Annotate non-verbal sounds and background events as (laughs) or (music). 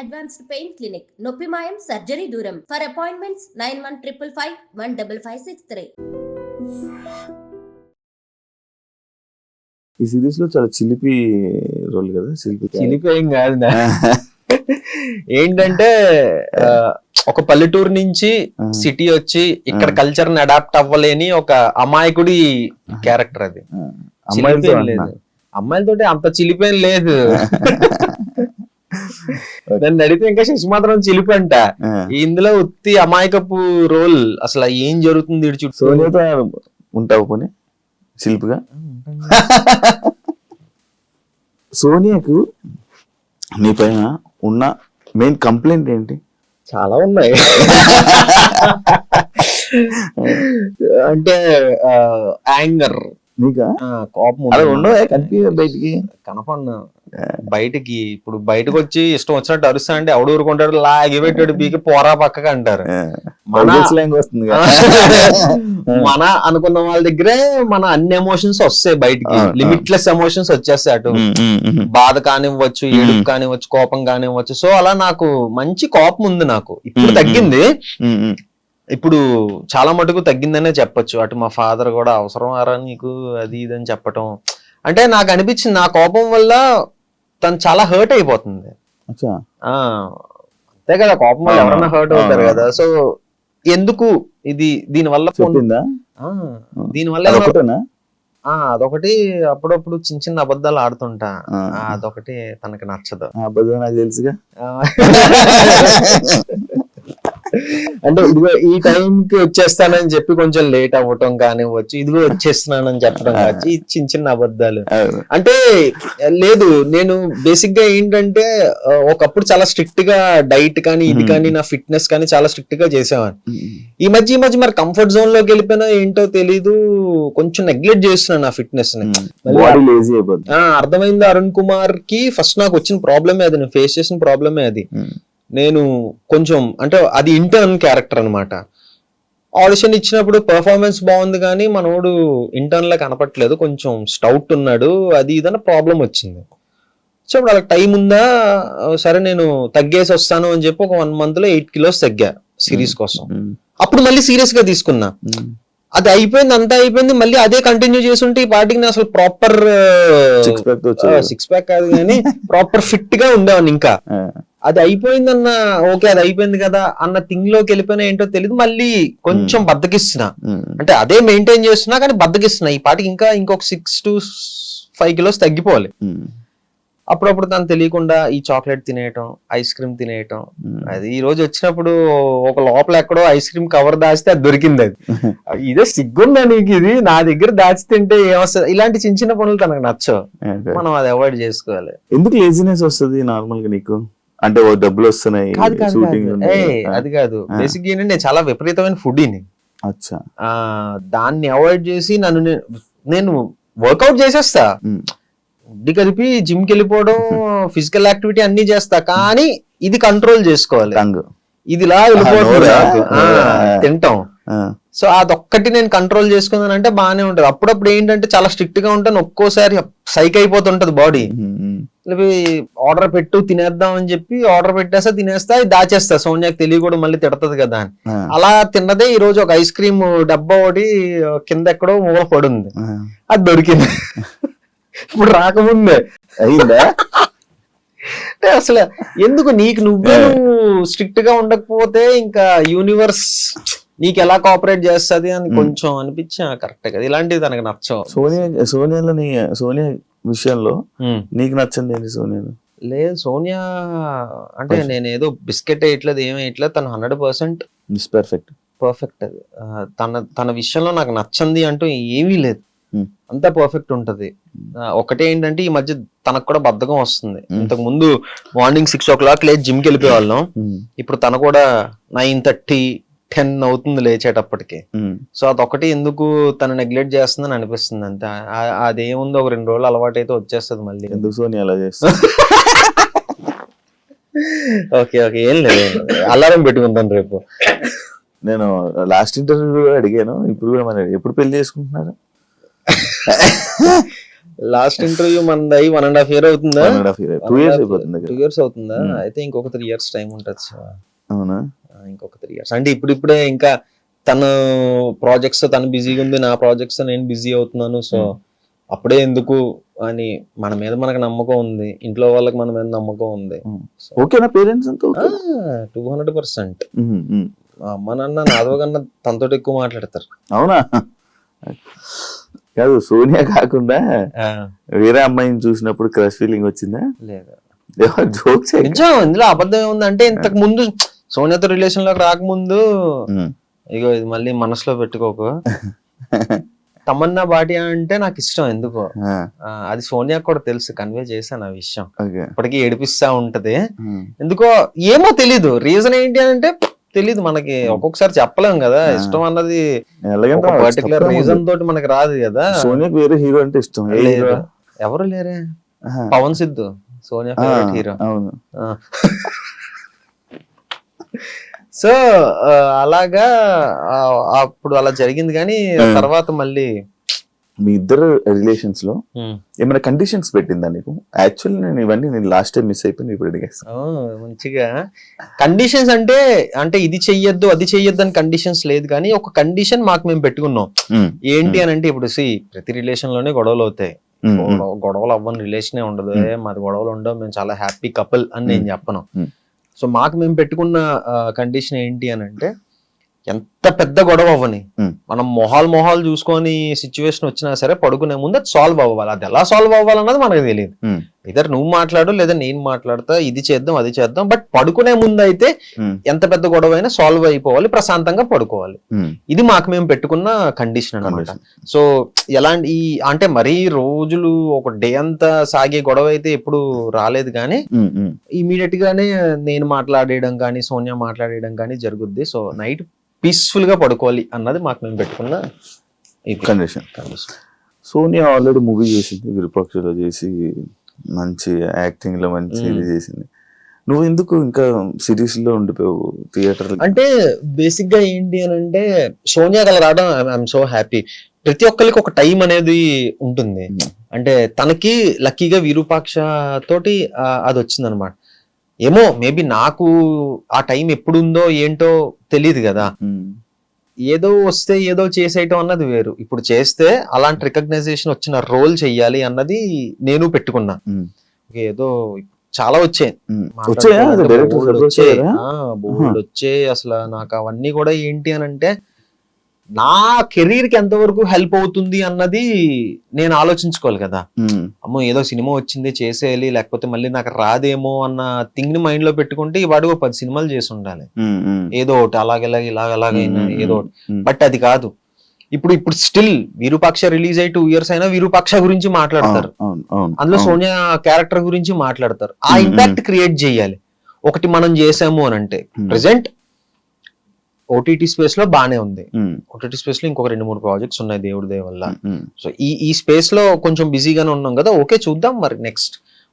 Advanced pain clinic. నొప్పి మాయం surgery దూరం. For appointments nine one triple five one double five six three. ఈ సిరీస్లో చాలా చిలిపి రోల్ కదా? చిలిపి చిలిపి ఏం కాదు. (laughs) ఏంటంటే ఒక పల్లెటూరు నుంచి. సిటీ వచ్చి ఇక్కడ. కల్చర్ని అడాప్ట్ అవ్వలేని ఒక అమాయకుడి క్యారెక్టర్ అది. అమ్మాయిలతో అంత చిలిపేం లేదు. (laughs) (laughs) నన్ను అడిగితే ఇంకా శశి మాత్రం చిలిపి అంట ఇందులో ఉత్తి అమాయకపు రోల్ అసలు ఏం జరుగుతుంది ఇటు చుట్టూ సోనియాతో ఉంటావు పోనీ చిలిపిగా (laughs) సోనియాకు నీ పైన ఉన్న మెయిన్ కంప్లైంట్ ఏంటి? చాలా ఉన్నాయి. (laughs) అంటే యాంగర్. నీకా? కోపం అలా. ఉండవే? బయటికి? కనపడిన. బయటికి ఇప్పుడు బయటకు వచ్చి ఇష్టం వచ్చినట్టు అరుస్తా అంటే ఎవడు ఊరుకుంటాడు? లాగి పెట్టాడు పీకి పోరా పక్కగా అంటారు. మన వస్తుంది. (laughs) మన అనుకున్న వాళ్ళ దగ్గరే మన అన్ని ఎమోషన్స్ వస్తాయి బయటికి. లిమిట్లెస్ ఎమోషన్స్ వచ్చేస్తాయి అటు. బాధ కానివ్వచ్చు ఏడుపు కానివ్వచ్చు కోపం కానివ్వచ్చు. సో అలా నాకు మంచి కోపం ఉంది నాకు. ఇప్పుడు. తగ్గింది. ఇప్పుడు చాలా మటుకు తగ్గిందనే చెప్పొచ్చు. అటు మా ఫాదర్ కూడా అవసరం ఆరా నీకు అది ఇది అని చెప్పటం. అంటే నాకు అనిపించింది నా కోపం వల్ల తను చాలా హర్ట్ అయిపోతుంది. అంతే కదా కోపం వల్ల ఎవరైనా హర్ట్ అవుతారు. కదా. సో ఎందుకు ఇది దీని వల్ల దీని వల్ల అదొకటి అప్పుడప్పుడు చిన్న చిన్న అబద్ధాలు ఆడుతుంటా. అదొకటి తనకి నచ్చదు. అబద్ధం నాకు తెలుసుగా. (laughs) అంటే ఇదిగో ఈ టైం కి వచ్చేస్తానని చెప్పి కొంచెం లేట్ అవ్వటం కానివ్వచ్చు ఇదిగో వచ్చేస్తున్నానని చెప్పడం కావచ్చు ఈ చిన్న చిన్న అబద్ధాలు. అంటే లేదు నేను బేసిక్గా ఏంటంటే ఒకప్పుడు చాలా స్ట్రిక్ట్గా డైట్ కానీ ఇది. కానీ నా ఫిట్నెస్ కానీ చాలా స్ట్రిక్ట్గా చేసేవాడిని ఉమ్, ఈ మధ్య ఈ మధ్య మరి కంఫర్ట్ జోన్లోకి వెళ్ళిపోయినా ఏంటో తెలీదు కొంచెం నెగ్లెక్ట్ చేస్తున్నాను నా ఫిట్నెస్ని. అర్థమైంది అరుణ్ కుమార్కి ఫస్ట్ నాకు వచ్చిన ప్రాబ్లమే అది నేను ఫేస్ చేసిన ప్రాబ్లమే అది. నేను కొంచెం అంటే అది ఇంటర్న్ క్యారెక్టర్ అన్నమాట. ఆడిషన్ ఇచ్చినప్పుడు పర్ఫార్మెన్స్ బాగుంది కానీ మనోడు ఇంటర్న్ లా కనపట్లేదు కొంచెం స్టౌట్ ఉన్నాడు. అది ఇదన్న ప్రాబ్లం వచ్చింది. సో ఇప్పుడు అలా టైం ఉందా? సరే నేను తగ్గేసి వస్తాను అని చెప్పి ఒక వన్ మంత్లో ఎయిట్ కిలోస్ తగ్గా సిరీస్ కోసం. అప్పుడు మళ్ళీ సీరియస్గా తీసుకున్నా. అది అయిపోయింది అంతా అయిపోయింది. మళ్ళీ అదే కంటిన్యూ చేస్తుంటే ఈ పాటికి నేను అసలు ప్రాపర్ సిక్స్ ప్యాక్ కాదు కానీ ప్రాపర్ ఫిట్గా ఉండేవాడిని ఇంకా. అది అయిపోయిందన్న ఓకే అది అయిపోయింది కదా అన్న థింగ్లోకి వెళ్ళిపోయినా ఏంటో తెలియదు మళ్ళీ కొంచెం బద్దకిస్తున్నా. అంటే అదే మెయింటైన్ చేస్తున్నా కానీ బద్దకిస్తున్నా. ఈ పాటికి ఇంకా ఇంకొక సిక్స్ టు ఫైవ్ కిలోస్ తగ్గిపోవాలి. అప్పుడప్పుడు తను తెలియకుండా ఈ చాక్లెట్ తినేయటం ఐస్ క్రీమ్ తినేయటం. అది ఈ రోజు వచ్చినప్పుడు ఒక లోపల ఎక్కడో ఐస్ క్రీమ్ కవర్ దాచితే అది దొరికింది అది. (laughs) ఇదే సిగ్గుందా నీకు ఇది? నా దగ్గర దాచి తింటే ఏమొస్తుంది? ఇలాంటి చిన్న చిన్న పనులు తనకు నచ్చవు. మనం అది అవాయిడ్ చేసుకోవాలి. ఎందుకు లేజినెస్ వస్తుంది నార్మల్గా నీకు? అంటే డబ్బులు వస్తున్నాయి షూటింగ్ అది కాదు. బేసిక్ ఏంటంటే నేను చాలా విపరీతమైన ఫుడ్ అచ్చా. దాన్ని అవాయిడ్ చేసి నన్ను నేను వర్కౌట్ చేసేస్తా. ఇది కలిపి జిమ్కి వెళ్ళిపోవడం ఫిజికల్ యాక్టివిటీ అన్ని చేస్తా. కానీ ఇది కంట్రోల్ చేసుకోవాలి. టంగ్ ఇది ఇలా వెళ్ళిపోతుంది. నోరా? నాకు. ఆ, ఆ. తింటాం. సో అదొక్కటి నేను కంట్రోల్ చేసుకున్నానంటే బాగానే ఉంటది. అప్పుడప్పుడు ఏంటంటే చాలా స్ట్రిక్ట్గా ఉంటాను. ఒక్కోసారి సైక్ అయిపోతుంటది బాడీ ఆర్డర్ పెట్టు తినేద్దాం అని చెప్పి ఆర్డర్ పెట్టేస్తా తినేస్తా దాచేస్తా. సోనియాకి తెలియకూడదు మళ్ళీ తిడతది కదా అని. అలా తిన్నదే ఈ రోజు ఒక ఐస్ క్రీమ్ డబ్బా ఒకటి కింద ఎక్కడో మూల పడుంది. అది దొరికింది. ఇప్పుడు రాకముందే. అయిందా? అసలు ఎందుకు నీకు నువ్వే స్ట్రిక్ట్గా ఉండకపోతే ఇంకా యూనివర్స్ నీకు ఎలా కోఆపరేట్ చేస్తది అని. కొంచెం అనిపించా కరెక్ట్ కదా ఇలాంటివి తనకు నచ్చవు. సోనియా సోనియాలో సోనియా విషయంలో. నీకు నచ్చింది ఏంటి సోనియాలో లేదు సోనియా అంటే. నేను ఏదో బిస్కెట్ వేయట్లేదు ఏం వేయట్లేదు తను hundred percent miss perfect perfect అది తన తన విషయంలో నాకు నచ్చంది అంటూ ఏమీ లేదు. అంతా పర్ఫెక్ట్ ఉంటది ఒకటే ఏంటంటే ఈ మధ్య తనకు కూడా బద్ధకం వస్తుంది. ఇంతకు ముందు మార్నింగ్ సిక్స్ ఓ క్లాక్ లేచి జిమ్కి వెళ్ళిపోయేవాళ్ళం ఇప్పుడు తను కూడా నైన్ థర్టీ టెన్ అవుతుంది లేచేటప్పటికి. సో అదొకటి ఎందుకు తను నెగ్లెక్ట్ చేస్తుందని అనిపిస్తుంది అంతే. అదేముందో ఒక రెండు రోజులు అలవాటు అయితే వచ్చేస్తుంది మళ్ళీ. ఎందుకు సోనియా అలా చేస్తా (laughs) ఓకే ఓకే ఏం లేదు అలారం పెట్టుకుంటాను రేపు. నేను లాస్ట్ ఇంటర్వ్యూ అడిగాను ఇప్పుడు కూడా మరి ఎప్పుడు పెళ్ళి చేసుకుంటున్నారు? లాస్ట్ ఇంటర్వ్యూ మనది అయ్యి వన్ అండ్ హాఫ్ ఇయర్ అవుతుందా? టూ ఇయర్స్ అయిపోతుంది టూ ఇయర్స్ అవుతుందా. అయితే ఇంకొక త్రీ ఇయర్స్ టైం ఉంటుంది. అవునా? ఇంకొక త్రీ ఇయర్స్ అంటే ఇప్పుడు ఇప్పుడే ఇంకా తను ప్రాజెక్ట్స్ తను బిజీగా ఉంది నా ప్రాజెక్ట్స్ నేను బిజీ అవుతున్నాను. So Hmm. అప్పుడే ఎందుకు అని మన మీద మనకు నమ్మకం ఉంది. ఇంట్లో వాళ్ళకి మన మీద నమ్మకం ఉంది. ఓకేనా పేరెంట్స్ టూ హండ్రెడ్ పర్సెంట్ అమ్మ నాన్న నాదో కన్నా తనతో ఎక్కువ మాట్లాడతారు. అవునా? కాదు సోనియా కాకుండా వేరే అమ్మాయిని చూసినప్పుడు క్రష్ ఫీలింగ్ వచ్చిందా? లేదు? జోక్స్ నిజం ఇందులో అబద్ధం ఉంది అంటే ఇంతకు ముందు సోనియాతో రిలేషన్లోకి రాకముందు ఇగో ఇది మళ్ళీ మనసులో పెట్టుకోకు. (laughs) తమన్నా భాటియా అంటే నాకు ఇష్టం ఎందుకో. అది సోనియా కూడా తెలుసు కన్వే చేశాను ఆ విషయం. ఇప్పటికీ ఏడిపిస్తా ఉంటది. ఎందుకో ఏమో తెలీదు రీజన్ ఏంటి అని అంటే తెలీదు మనకి. ఒక్కొక్కసారి చెప్పలేం కదా. ఇష్టం అన్నది పర్టికులర్ రీజన్ తోటి మనకి రాదు కదా. సోనియాకి వేరే హీరో అంటే ఇష్టం? ఎవరు లేరే. Pawan Siddhu Sonia favourite hero (laughs) so అలాగా అప్పుడు అలా జరిగింది కానీ. తర్వాత మళ్ళీ మీ ఇద్దరు రిలేషన్స్లో ఏమైనా కండిషన్స్ పెట్టిందా నీకు? యాక్చువల్లీ నేను ఇవన్నీ నేను లాస్ట్ టైం మిస్ అయిపోయింది ఇప్పుడు అడిగేస్తాను మంచిగా. కండిషన్స్ అంటే అంటే ఇది చెయ్యొద్దు అది చెయ్యొద్దు అని కండిషన్స్ లేదు కానీ ఒక కండిషన్ మాకు మేము పెట్టుకున్నాం. ఏంటి అని అంటే ఇప్పుడు సి ప్రతి రిలేషన్లోనే గొడవలు అవుతాయి. గొడవ- గొడవలు అవ్వని రిలేషనే ఉండదు. మాది గొడవలు ఉండవు. మేము చాలా హ్యాపీ కపుల్ అని నేను. చెప్పను. సో మాకు మేము పెట్టుకున్న కండిషన్ ఏంటి అని అంటే ఎంత పెద్ద గొడవ అవ్వని. మనం మొహాలు మొహాలు చూసుకొని సిచ్యువేషన్ వచ్చినా సరే పడుకునే ముందు అది సాల్వ్ అవ్వాలి అది ఎలా సాల్వ్ అవ్వాలన్నది మనకు తెలియదు. ఇద్దరు నువ్వు మాట్లాడు లేదా నేను మాట్లాడతా ఇది చేద్దాం అది చేద్దాం. బట్ పడుకునే ముందు అయితే ఎంత పెద్ద గొడవ అయినా సాల్వ్ అయిపోవాలి ప్రశాంతంగా పడుకోవాలి. ఇది మాకు మేము పెట్టుకున్న కండిషన్ అన్నమాట. సో ఎలాంటి ఈ అంటే మరీ రోజులు ఒక డే అంతా సాగే గొడవ అయితే ఎప్పుడు రాలేదు కానీ ఇమీడియట్ గానే నేను మాట్లాడేయడం కానీ సోనియా మాట్లాడేయడం కానీ జరుగుద్ది. సో నైట్ పీస్ఫుల్గా పడుకోవాలి అన్నది మాకు మేము పెట్టుకున్న కండిషన్. సోనియా ఆల్రెడీ మూవీ చేసింది విరూపాక్షలో చేసి మంచి యాక్టింగ్లో మంచి. ఇది చేసింది. నువ్వు ఎందుకు ఇంకా సిరీస్లో ఉండిపోయావు? థియేటర్ అంటే బేసిక్గా ఏంటి అని అంటే సోనియా గల రావడం ఐఎమ్ సో హ్యాపీ ప్రతి ఒక్కరికి ఒక టైం అనేది ఉంటుంది. అంటే తనకి లక్కీగా విరూపాక్ష తోటి అది వచ్చిందనమాట ఏమో మేబీ నాకు ఆ టైం ఎప్పుడుందో ఏంటో తెలియదు కదా. ఏదో వస్తే ఏదో చేసేయటం అన్నది వేరు. ఇప్పుడు చేస్తే అలాంటి రికగ్నైజేషన్ వచ్చిన రోల్ చెయ్యాలి అన్నది నేను పెట్టుకున్నా. ఏదో చాలా వచ్చాయి. వచ్చాయి. అసలు నాకు అవన్నీ కూడా ఏంటి అని అంటే నా కెరీర్కి ఎంతవరకు హెల్ప్ అవుతుంది అన్నది నేను ఆలోచించుకోవాలి కదా. అమ్మో ఏదో సినిమా వచ్చింది చేసేయాలి లేకపోతే మళ్ళీ నాకు రాదేమో అన్న థింగ్ని మైండ్లో పెట్టుకుంటే వాడు పది సినిమాలు చేసి ఉండాలి. ఏదో ఒకటి అలాగెలాగ ఇలాగ అలాగైనా ఏదో ఒకటి. బట్ అది కాదు. ఇప్పుడు ఇప్పుడు స్టిల్ విరూపాక్ష రిలీజ్ అయ్యి టూ ఇయర్స్ అయినా విరూపాక్ష గురించి మాట్లాడతారు. అందులో సోనియా క్యారెక్టర్ గురించి మాట్లాడతారు. ఆ ఇంపాక్ట్ క్రియేట్ చేయాలి. ఒకటి మనం చేసాము అని అంటే ప్రెసెంట్ ఓటీటీ స్పేస్లో బానే ఉంది. ఓటీటీ స్పేస్లో ఇంకొక రెండు మూడు ప్రాజెక్ట్స్ ఉన్నాయి దేవుడి దయ వల్ల. సో ఈ ఈ స్పేస్లో కొంచెం బిజీగానే ఉన్నాం కదా ఓకే చూద్దాం మరి నెక్స్ట్